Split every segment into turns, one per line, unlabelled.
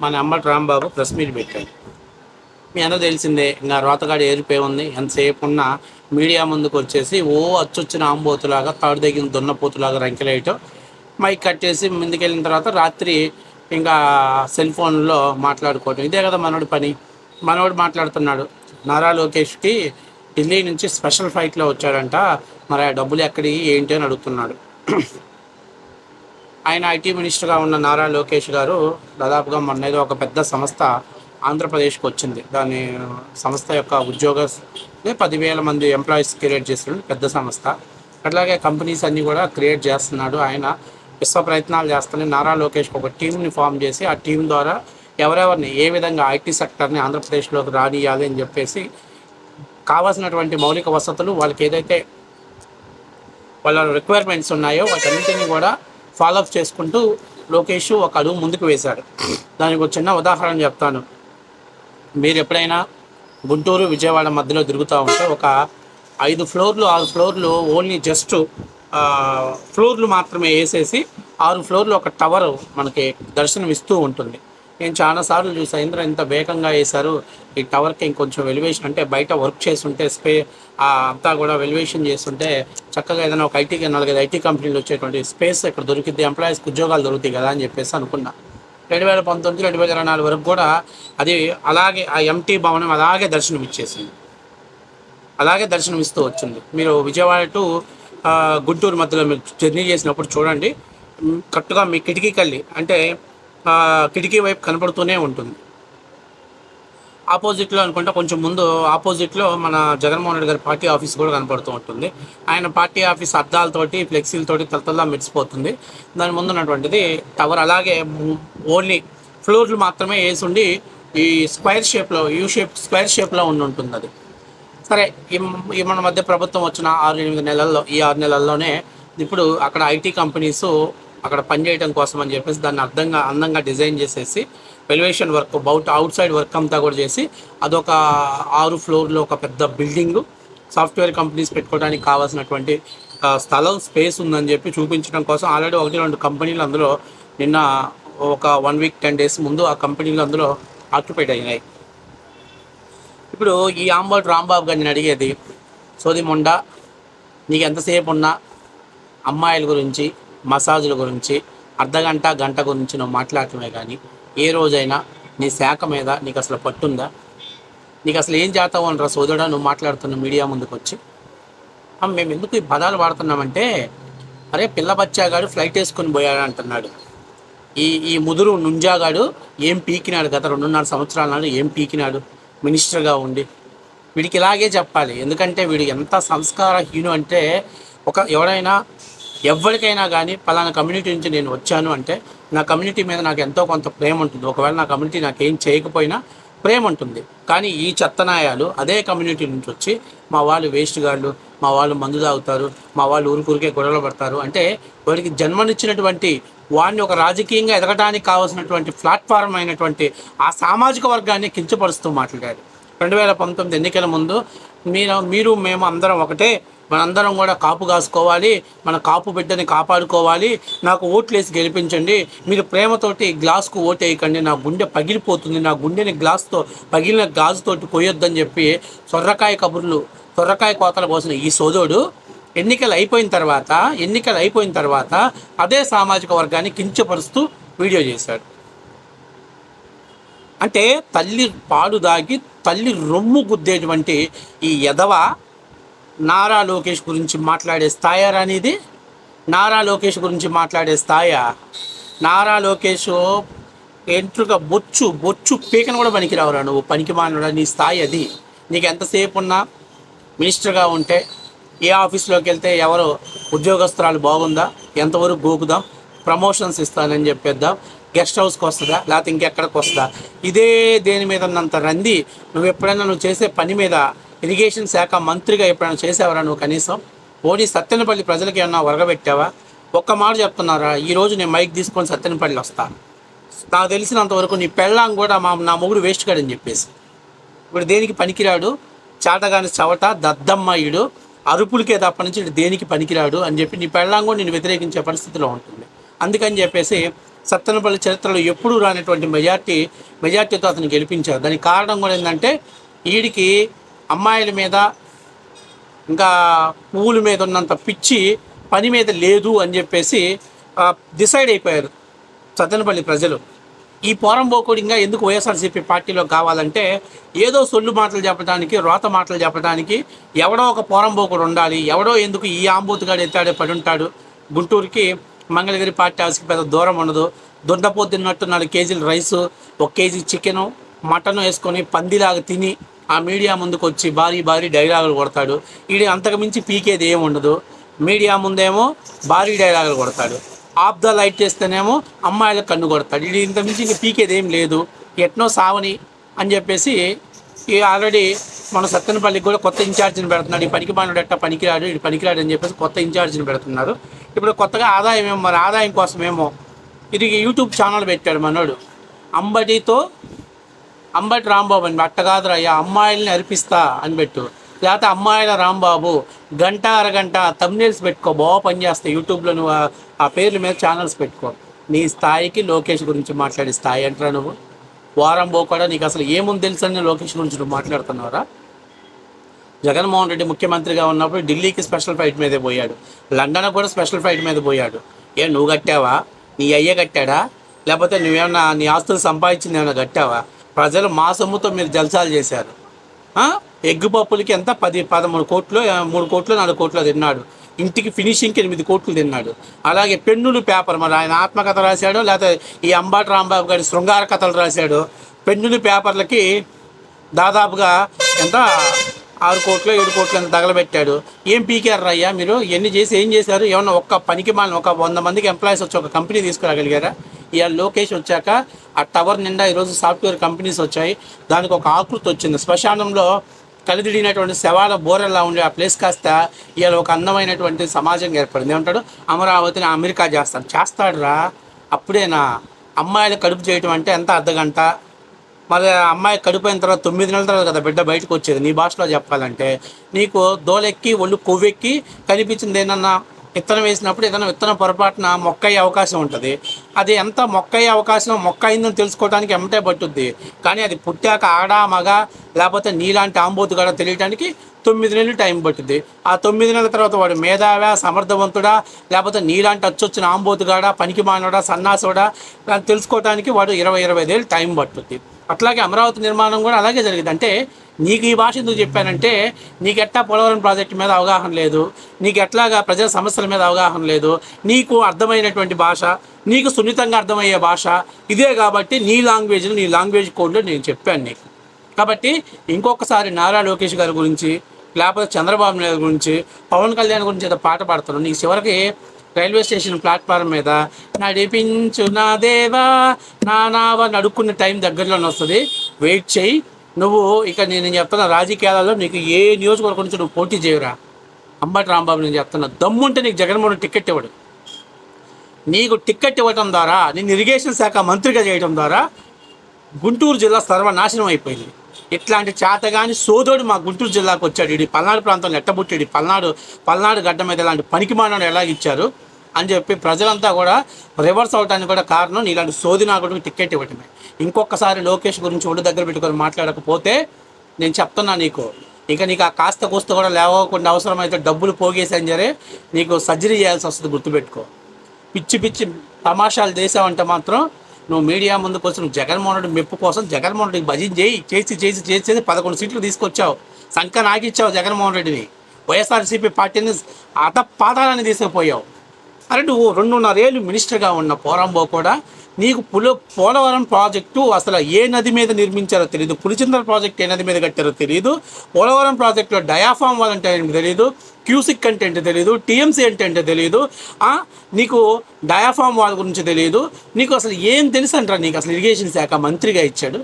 మన Ambati Rambabu press meet పెట్టాడు. మీ అందరూ తెలిసిందే ఇంకా రోతగాడి ఏరిపోయి ఉంది. ఎంతసేపు ఉన్న మీడియా ముందుకు వచ్చేసి ఓ అచ్చొచ్చిన ఆంబోతులాగా తాడు దగ్గర దున్నపోతులాగా రంకెలేయటం మైక్ కట్టేసి ముందుకెళ్ళిన తర్వాత రాత్రి ఇంకా సెల్ ఫోన్లో మాట్లాడుకోవటం. ఇదే కదా మనోడి పని. మనోడు మాట్లాడుతున్నాడు. నారా లోకేష్కి ఢిల్లీ నుంచి స్పెషల్ ఫ్లైట్లో వచ్చాడంట. మరి ఆ డబ్బులు ఎక్కడి ఏంటి అని అడుగుతున్నాడు. ఆయన ఐటీ మినిస్టర్గా ఉన్న నారా లోకేష్ గారు దాదాపుగా మొన్న ఏదో ఒక పెద్ద సంస్థ ఆంధ్రప్రదేశ్కి వచ్చింది. దాని సంస్థ యొక్క ఉద్యోగ పదివేల మంది ఎంప్లాయీస్ క్రియేట్ చేసిన పెద్ద సంస్థ. అట్లాగే కంపెనీస్ అన్నీ కూడా క్రియేట్ చేస్తున్నాడు ఆయన. విశ్వ ప్రయత్నాలు చేస్తూనే నారా లోకేష్ ఒక టీంని ఫామ్ చేసి ఆ టీం ద్వారా ఎవరెవరిని ఏ విధంగా ఐటీ సెక్టర్ని ఆంధ్రప్రదేశ్లోకి రానియాలి అని చెప్పేసి కావాల్సినటువంటి మౌలిక వసతులు వాళ్ళకి ఏదైతే వాళ్ళ రిక్వైర్మెంట్స్ ఉన్నాయో వాటన్నిటిని కూడా ఫాలోఅప్ చేసుకుంటూ లోకేష్ ఒక అడుగు ముందుకు వేశాడు. దానికి ఒక చిన్న ఉదాహరణ చెప్తాను. మీరు ఎప్పుడైనా గుంటూరు విజయవాడ మధ్యలో తిరుగుతూ ఉంటే ఒక ఐదు ఫ్లోర్లు ఆరు ఫ్లోర్లు ఓన్లీ జస్ట్ ఫ్లోర్లు మాత్రమే వేసేసి ఆరు ఫ్లోర్లు ఒక టవర్ మనకి దర్శనం ఇస్తూ ఉంటుంది. నేను చాలాసార్లు చూసాను ఇంద్ర ఇంత వేగంగా వేశారు? ఈ టవర్కి ఇంకొంచెం వెలివేషన్ అంటే బయట వర్క్ చేస్తుంటే స్పే ఆ అంతా కూడా వెలివేషన్ చేస్తుంటే చక్కగా ఏదైనా ఒక ఐటీ నాలుగైదు ఐటీ కంపెనీలు వచ్చేటువంటి స్పేస్ ఇక్కడ దొరికిద్ది ఎంప్లాయీస్కి ఉద్యోగాలు దొరుకుతాయి కదా అని చెప్పేసి అనుకున్నా. రెండు వేల పంతొమ్మిది రెండు వేల ఇరవై నాలుగు వరకు కూడా అది అలాగే ఆ ఎంటీ భవనం అలాగే దర్శనం ఇచ్చేసింది. అలాగే దర్శనం ఇస్తూ వచ్చింది. మీరు విజయవాడ టు గుంటూరు మధ్యలో మీరు జర్నీ చేసినప్పుడు చూడండి. కరెక్ట్గా మీ కిటికీ కళ్ళి అంటే కిటికీ వైపు కనపడుతూనే ఉంటుంది. ఆపోజిట్లో అనుకుంటే కొంచెం ముందు ఆపోజిట్లో మన జగన్మోహన్ రెడ్డి గారి పార్టీ ఆఫీస్ కూడా కనపడుతూ ఉంటుంది. ఆయన పార్టీ ఆఫీస్ అద్దాలతోటి ఫ్లెక్సీలతోటి తలతల్లా మెరిసిపోతుంది. దాని ముందు ఉన్నటువంటిది టవర్ అలాగే ఓన్లీ ఫ్లోర్లు మాత్రమే వేసి ఉండి ఈ స్క్వేర్ షేప్లో యూ షేప్ స్క్వేర్ షేప్లో ఉండి ఉంటుంది అది సరే ఈ ఈ మన మధ్య ప్రభుత్వం వచ్చిన ఆరు ఎనిమిది నెలల్లో ఈ ఆరు నెలల్లోనే ఇప్పుడు అక్కడ ఐటీ కంపెనీస్ అక్కడ పనిచేయడం కోసం అని చెప్పేసి దాన్ని అర్థంగా అందంగా డిజైన్ చేసేసి valuation work bout outside work అంతా కూడా చేసి అదొక ఆరు ఫ్లోర్లో ఒక పెద్ద బిల్డింగ్. సాఫ్ట్వేర్ కంపెనీస్ పెట్టుకోవడానికి కావాల్సినటువంటి స్థలం స్పేస్ ఉందని చెప్పి చూపించడం కోసం ఆల్రెడీ ఒకటి రెండు కంపెనీలు అందులో నిన్న ఒక వన్ వీక్ టెన్ డేస్ ముందు ఆ కంపెనీలు అందులో ఆక్యుపైడ్ అయినాయి. ఇప్పుడు ఈ ఆంబోట్ రాంబాబు గారిని అడిగేది సోది మొండ నీకు ఎంతసేపు ఉన్నా అమ్మాయిల గురించి మసాజుల గురించి అర్ధగంట గంట గురించి నువ్వు మాట్లాడటమే కానీ ఏ రోజైనా నీ శాఖ మీద నీకు అసలు పట్టుందా? నీకు అసలు ఏం చేస్తావు అనరా సోదరుడా? నువ్వు మాట్లాడుతున్న మీడియా ముందుకు వచ్చి మేము ఎందుకు ఈ పదాలు వాడుతున్నామంటే అరే పిల్ల బచ్చాగాడు ఫ్లైట్ వేసుకొని పోయాడు అంటున్నాడు. ఈ ఈ ముదురు నుంజాగాడు ఏం పీకినాడు గత రెండున్నర సంవత్సరాల నాడు ఏం పీకినాడు? మినిస్టర్గా ఉండి. వీడికి ఇలాగే చెప్పాలి. ఎందుకంటే వీడు ఎంత సంస్కారహీను అంటే ఒక ఎవరైనా ఎవరికైనా కానీ పలానా కమ్యూనిటీ నుంచి నేను వచ్చాను అంటే నా కమ్యూనిటీ మీద నాకు ఎంతో కొంత ప్రేమ ఉంటుంది. ఒకవేళ నా కమ్యూనిటీ నాకు ఏం చేయకపోయినా ప్రేమ ఉంటుంది. కానీ ఈ చెత్తనాయాలు అదే కమ్యూనిటీ నుంచి వచ్చి మా వాళ్ళు వేస్ట్ గాళ్ళు మా వాళ్ళు మందు తాగుతారు మా వాళ్ళు ఊరికూరికే గొడవలు పడతారు అంటే వాడికి జన్మనిచ్చినటువంటి వాడిని ఒక రాజకీయంగా ఎదగడానికి కావాల్సినటువంటి ప్లాట్ఫారం అయినటువంటి ఆ సామాజిక వర్గాన్ని కించపరుస్తూ మాట్లాడారు. రెండు వేల పంతొమ్మిది ఎన్నికల ముందు మీరు మీరు మేము అందరం ఒకటే మనందరం కూడా కాపు కాసుకోవాలి మన కాపు బిడ్డని కాపాడుకోవాలి. నాకు ఓట్లేసి గెలిపించండి. మీరు ప్రేమతోటి గ్లాస్కు ఓటేయకండి. నా గుండె పగిలిపోతుంది. నా గుండెని గ్లాస్తో పగిలిన గాజుతోటి కొయ్యొద్దని చెప్పి సొర్రకాయ కబుర్లు సొర్రకాయ కోతల కోసం ఈ సోదోడు ఎన్నికలు అయిపోయిన తర్వాత ఎన్నికలు అయిపోయిన తర్వాత అదే సామాజిక వర్గాన్ని కించపరుస్తూ వీడియో చేశాడు. అంటే తల్లి పాలు దాగి తల్లి రొమ్ము గుద్దేటువంటి ఈ ఎదవ నారా లోకేష్ గురించి మాట్లాడే స్థాయి అనేది? నారా లోకేష్ గురించి మాట్లాడే స్థాయి నారా లోకేష్ ఎంట్రుక బొచ్చు బొచ్చు పీకను కూడా పనికిరావురా నువ్వు. పనికి మానడా నీ స్థాయి అది. నీకు ఎంతసేపు ఉన్నా మినిస్టర్గా ఉంటే ఏ ఆఫీస్లోకి వెళ్తే ఎవరు ఉద్యోగస్తురాలు బాగుందా? ఎంతవరకు గోకుదాం? ప్రమోషన్స్ ఇస్తానని చెప్పేద్దాం. గెస్ట్ హౌస్కి వస్తుందా? లేకపోతే ఇంకెక్కడికి వస్తుందా? ఇదే దేని మీద ఉన్నంత రంది నువ్వు ఎప్పుడైనా నువ్వు చేసే పని మీద ఇరిగేషన్ శాఖ మంత్రిగా ఎప్పుడైనా చేసావరా నువ్వు కనీసం? ఓడి సత్తెనపల్లి ప్రజలకి ఏమన్నా వరగబెట్టావా? ఒక్క మాట చెప్తున్నారా? ఈరోజు నేను మైక్ తీసుకొని సత్తెనపల్లి వస్తాను నాకు తెలిసినంత వరకు నీ పెళ్ళాం కూడా మా నా మొగుడు వేస్ట్ కాడని చెప్పేసి. ఇప్పుడు దేనికి పనికిరాడు? చాటగాని చవట దద్దమ్మాయుడు అరుపులకే తప్ప నుంచి దేనికి పనికిరాడు అని చెప్పి నీ పెళ్ళాం కూడా నేను వ్యతిరేకించే పరిస్థితిలో ఉంటుంది. అందుకని చెప్పేసి సత్తెనపల్లి చరిత్రలో ఎప్పుడూ రానటువంటి మెజార్టీ మెజార్టీతో అతను గెలిపించారు. దానికి కారణం కూడా ఏంటంటే వీడికి అమ్మాయిల మీద ఇంకా పువ్వుల మీద ఉన్నంత పిచ్చి పని మీద లేదు అని చెప్పేసి డిసైడ్ అయిపోయారు సత్తెనపల్లి ప్రజలు. ఈ పోరంబోకుడు ఇంకా ఎందుకు వైఎస్ఆర్సీపీ పార్టీలో కావాలంటే ఏదో సొల్లు మాటలు చెప్పడానికి రోత మాటలు చెప్పడానికి ఎవడో ఒక పోరంబోకుడు ఉండాలి ఎవడో ఎందుకు ఈ ఆంబూతుగాడు ఎత్తాడే పడి ఉంటాడు. గుంటూరుకి మంగళగిరి పార్టీ హౌస్కి పెద్ద దూరం ఉండదు. దుండపో తిన్నట్టు నాలుగు కేజీలు రైసు ఒక కేజీ చికెను మటన్ వేసుకొని పందిలాగా తిని ఆ మీడియా ముందుకు వచ్చి భారీ భారీ డైలాగులు కొడతాడు. ఈడు అంతకుమించి పీకేది ఏమి ఉండదు. మీడియా ముందేమో భారీ డైలాగులు కొడతాడు. ఆఫ్ ద లైట్ చేస్తేనేమో అమ్మాయిలకు కన్ను కొడతాడు. ఇది ఇంత మించి ఇంక పీకేది ఏం లేదు. ఎట్నో సావని అని చెప్పేసి ఈ ఆల్రెడీ మన సత్తెనపల్లికి కూడా కొత్త ఇన్ఛార్జిని పెడుతున్నాడు. ఈ పనికి మానుడు ఎట్ట పనికిరాడు ఇది పనికిరాడు అని చెప్పేసి కొత్త ఇన్ఛార్జిని పెడుతున్నారు. ఇప్పుడు కొత్తగా ఆదాయం ఏమో మరి ఆదాయం కోసమేమో ఇది యూట్యూబ్ ఛానల్ పెట్టాడు మనోడు. అంబటితో అంబటి రాంబాబు అని అట్ట కాదురయ్యా అమ్మాయిల్ని అర్పిస్తా అని పెట్టు. లేకపోతే అమ్మాయిల రాంబాబు గంట అరగంట తమ్నేల్స్ పెట్టుకో బాగా పనిచేస్తాయి యూట్యూబ్లో నువ్వు ఆ- పేర్ల మీద ఛానల్స్ పెట్టుకో. నీ స్థాయికి లోకేష్ గురించి మాట్లాడే స్థాయి అంటారా నువ్వు? వారం పోకుండా నీకు అసలు ఏముంది తెలుసని అని లోకేష్ గురించి నువ్వు మాట్లాడుతున్నావురా? జగన్మోహన్ రెడ్డి ముఖ్యమంత్రిగా ఉన్నప్పుడు ఢిల్లీకి స్పెషల్ ఫ్లైట్ మీదే పోయాడు. లండన్ కూడా స్పెషల్ ఫ్లైట్ మీద పోయాడు. ఏ నువ్వు కట్టావా? నీ అయ్య కట్టాడా? లేకపోతే నువ్వేమన్నా నీ ఆస్తులు సంపాదించింది ఏమైనా కట్టావా? ప్రజలు మా సొమ్ముతో మీరు జల్సాలు చేశారు. ఎగ్గు పప్పులకి ఎంత? పది పదమూడు కోట్లు మూడు కోట్లు నాలుగు కోట్లు తిన్నాడు. ఇంటికి ఫినిషింగ్కి ఎనిమిది కోట్లు తిన్నాడు. అలాగే పెన్నులు పేపర్ మరి ఆయన ఆత్మకథ రాశాడు లేకపోతే ఈ అంబాటి రాంబాబు గారి శృంగార కథలు రాశాడు. పెన్నులు పేపర్లకి దాదాపుగా ఎంత? ఆరు కోట్లు ఏడు కోట్లు ఎంత తగలబెట్టాడు. ఏం పీకారు రయ్యా మీరు? ఎన్ని చేసి ఏం చేశారు? ఏమన్నా ఒక్క పనికి మాలిన ఒక వంద మందికి ఎంప్లాయీస్ వచ్చి ఒక కంపెనీ తీసుకురాగలిగారా? ఇవాళ లోకేష్ వచ్చాక ఆ టవర్ నిండా ఈరోజు సాఫ్ట్వేర్ కంపెనీస్ వచ్చాయి. దానికి ఒక ఆకృతి వచ్చింది. శ్మశానంలో కలిదిడినటువంటి శవాల బోరెల్లా ఉండే ఆ ప్లేస్ కాస్త ఇవాళ ఒక అందమైనటువంటి సమాజం ఏర్పడింది. ఏమంటాడు? అమరావతిని అమెరికా చేస్తాడు. చేస్తాడురా. అప్పుడేనా? అమ్మాయిలు కడుపు చేయటం అంటే ఎంత అర్ధగంట? మరి ఆ అమ్మాయి కడిపోయిన తర్వాత తొమ్మిది నెలల తర్వాత కదా బిడ్డ బయటకు వచ్చేది. నీ భాషలో చెప్పాలంటే నీకు దోలెక్కి ఒళ్ళు కొవ్వెక్కి కనిపించింది ఏంటన్నా విత్తనం వేసినప్పుడు ఏదైనా విత్తనం పొరపాటున మొక్క అయ్యే అవకాశం ఉంటుంది. అది ఎంత మొక్క అయ్యే అవకాశం మొక్క అయిందని తెలుసుకోవడానికి ఎమ్మటే పట్టుద్ది. కానీ అది పుట్టాక ఆడ మగ లేకపోతే నీలాంటి ఆంబోతు కూడా తెలియడానికి తొమ్మిది నెలలు టైం పట్టుద్ది. ఆ తొమ్మిది నెలల తర్వాత వాడు మేధావా సమర్థవంతుడా లేకపోతే నీలాంటి అచ్చొచ్చిన ఆంబోతుగాడా పనికి మానడా సన్నాసుడా అని తెలుసుకోవడానికి వాడు ఇరవై ఇరవై ఐదేళ్ళు టైం పట్టుద్ది. అట్లాగే అమరావతి నిర్మాణం కూడా అలాగే జరిగింది. అంటే నీకు ఈ భాష ఎందుకు చెప్పానంటే నీకు ఎట్లా పోలవరం ప్రాజెక్టు మీద అవగాహన లేదు నీకు ఎట్లాగా ప్రజల సమస్యల మీద అవగాహన లేదు నీకు అర్థమైనటువంటి భాష నీకు సున్నితంగా అర్థమయ్యే భాష ఇదే కాబట్టి నీ లాంగ్వేజ్లో నీ లాంగ్వేజ్ కోడ్లో నేను చెప్పాను నీకు. కాబట్టి ఇంకొకసారి నారా లోకేష్ గారి గురించి లేకపోతే చంద్రబాబు నాయుడు గురించి పవన్ కళ్యాణ్ గురించి ఏదో పాట పాడతాను నీకు చివరికి రైల్వే స్టేషన్ ప్లాట్ఫారం మీద నడిపించు నా దేవా నా నావ నడుక్కునే టైం దగ్గరలోనే వస్తుంది. వెయిట్ చేయి. నువ్వు ఇక నేను చెప్తున్న రాజకీయాలలో నీకు ఏ నియోజకవర్గం నుంచి నువ్వు పోటీ చేయరా? అంబటి రాంబాబు నేను చెప్తున్నా దమ్ముంటే నీకు జగన్మోహన్ టికెట్ ఇవ్వడు. నీకు టికెట్ ఇవ్వటం ద్వారా నేను ఇరిగేషన్ శాఖ మంత్రిగా చేయడం ద్వారా గుంటూరు జిల్లా సర్వనాశనం అయిపోయింది. ఇట్లాంటి చేతగాని సోదరుడు మా గుంటూరు జిల్లాకు వచ్చాడు. ఇది పల్నాడు ప్రాంతంలో ఎట్టబుట్టాడు. పల్నాడు పల్నాడు గడ్డ మీద ఇలాంటి పనికిమాలను ఎలా ఇచ్చారు అని చెప్పి ప్రజలంతా కూడా రివర్స్ అవడానికి కూడా కారణం ఇలాంటి సోది నాకుడికి టికెట్ ఇవ్వటమే. ఇంకొకసారి లోకేష్ గురించి ఒళ్ళు దగ్గర పెట్టుకొని మాట్లాడకపోతే నేను చెప్తున్నా నీకు. ఇక నీకు ఆ కాస్త కూస్త కూడా లేవకుండా అవసరమైతే డబ్బులు పోగేసాను సరే నీకు సర్జరీ చేయాల్సి వస్తుంది గుర్తుపెట్టుకో. పిచ్చి పిచ్చి తమాషాలు చేసావంటే మాత్రం నువ్వు మీడియా ముందుకు వచ్చి నువ్వు జగన్మోహన్ రెడ్డి మెప్పు కోసం జగన్మోహన్ రెడ్డికి భజన చేయి చేసి చేసి చేసి పదకొండు సీట్లు తీసుకొచ్చావు. సంఖ నాకిచ్చావు జగన్మోహన్ రెడ్డిని. వైఎస్ఆర్సీపీ పార్టీని అత పాతాలని తీసుకుపోయావు. అరే నువ్వు రెండున్నరేళ్ళు మినిస్టర్గా ఉన్న పోరంబో కూడా నీకు పుల పోలవరం ప్రాజెక్టు అసలు ఏ నది మీద నిర్మించారో తెలియదు పులిచింతల ప్రాజెక్ట్ ఏ నది మీద కట్టారో తెలియదు పోలవరం ప్రాజెక్టులో డయాఫామ్ వాల్ అంటే తెలియదు క్యూసిక్ అంటే ఏంటో తెలియదు టీఎంసీ అంటే ఏంటో తెలియదు నీకు డయాఫామ్ వాల్ గురించి తెలియదు నీకు అసలు ఏం తెలుసు అంటారా నీకు అసలు ఇరిగేషన్ శాఖ మంత్రిగా ఇచ్చాడు?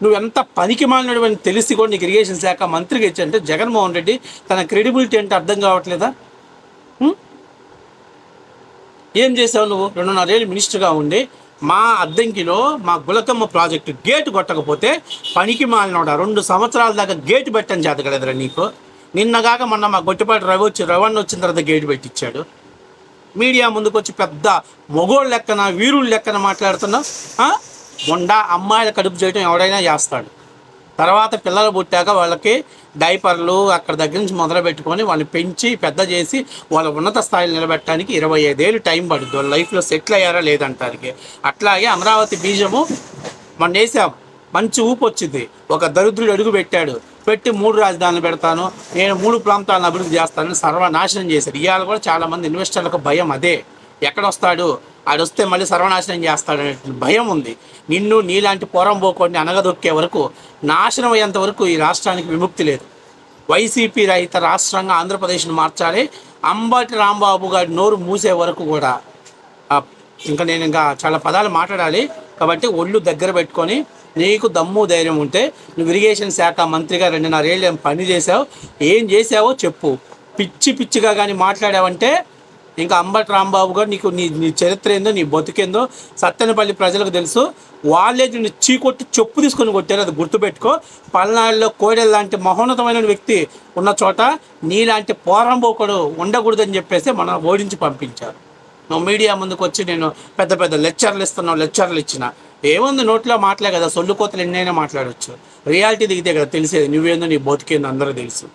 నువ్వు ఎంత పనికి మాలినటువంటి తెలిసి కూడా నీకు ఇరిగేషన్ శాఖ మంత్రిగా ఇచ్చాడంటే జగన్మోహన్ రెడ్డి తన క్రెడిబిలిటీ అంటే అర్థం కావట్లేదా? ఏం చేసావు నువ్వు? రెండున్నరేళ్ళు మినిస్టర్గా ఉండి మా అద్దంకిలో మా గులకమ్మ ప్రాజెక్టు గేటు కొట్టకపోతే పనికి మాలినోడ రెండు సంవత్సరాల దాకా గేటు పెట్టని చేత కదరా నీకు? నిన్నగాక మొన్న మా గొట్టిపాటి రవి వచ్చి రవణ్ వచ్చిన తర్వాత గేటు పెట్టించాడు మీడియా ముందుకొచ్చి పెద్ద మొగోళ్ళ లెక్కన వీరుళ్ళు లెక్కన మాట్లాడుతున్నావు ఉండ మొండా అమ్మాయిల కడుపు చేయడం ఎవడైనా చేస్తాడు. తర్వాత పిల్లలు పుట్టాక వాళ్ళకి డైపర్లు అక్కడ దగ్గర నుంచి మొదలు పెట్టుకొని వాళ్ళని పెంచి పెద్ద చేసి వాళ్ళ ఉన్నత స్థాయిలో నిలబెట్టడానికి ఇరవై ఐదేళ్ళు టైం పడుతుంది వాళ్ళ లైఫ్లో సెటిల్ అయ్యారా లేదంటానికి. అట్లాగే అమరావతి బీజము మనం వేసాం. మంచి ఊపు వచ్చింది. ఒక దరిద్రుడు అడుగు పెట్టాడు. పెట్టి మూడు రాజధానులు పెడతాను. నేను మూడు ప్రాంతాలను అభివృద్ధి చేస్తానని సర్వనాశనం చేశాడు. ఇవాళ కూడా చాలామంది ఇన్వెస్టర్లకు భయం అదే. ఎక్కడ వస్తాడు? ఆడొస్తే మళ్ళీ సర్వనాశనం చేస్తాడనే భయం ఉంది. నిన్ను నీలాంటి పొరం పోకుండా అనగదొక్కే వరకు నాశనం అయ్యేంత వరకు ఈ రాష్ట్రానికి విముక్తి లేదు. వైసీపీ రహిత రాష్ట్రంగా ఆంధ్రప్రదేశ్ను మార్చాలి. అంబటి రాంబాబు గారి నోరు మూసే వరకు కూడా ఇంకా నేను ఇంకా చాలా పదాలు మాట్లాడాలి. కాబట్టి ఒళ్ళు దగ్గర పెట్టుకొని నీకు దమ్ము ధైర్యం ఉంటే నువ్వు ఇరిగేషన్ శాఖ మంత్రిగా రెండున్నరేళ్ళు ఏం పని చేసావు ఏం చేసావో చెప్పు. పిచ్చి పిచ్చిగా కానీ మాట్లాడావంటే ఇంకా అంబటి రాంబాబు గారు నీకు నీ నీ చరిత్ర ఏందో నీ బతుకేందో సత్తెనపల్లి ప్రజలకు తెలుసు. వాళ్ళే నిన్ను చీకొట్టి చెప్పు తీసుకొని కొట్టారు అది గుర్తుపెట్టుకో. పల్నాడులో కోడెల లాంటి మహోన్నతమైన వ్యక్తి ఉన్న చోట నీలాంటి పోరంబోకుడు ఉండకూడదని చెప్పేసి మనం ఓడించి పంపించారు. నువ్వు మీడియా ముందుకు వచ్చి నేను పెద్ద పెద్ద లెక్చర్లు ఇస్తున్నావు లెక్చర్లు ఇచ్చిన. ఏముంది నోట్లో మాట్లాడే కదా సొల్లు కోతలు ఎన్నైనా మాట్లాడవచ్చు రియాలిటీ దిగితే కదా తెలిసేది నువ్వేందో నీ బతికేందో అందరూ తెలుసు.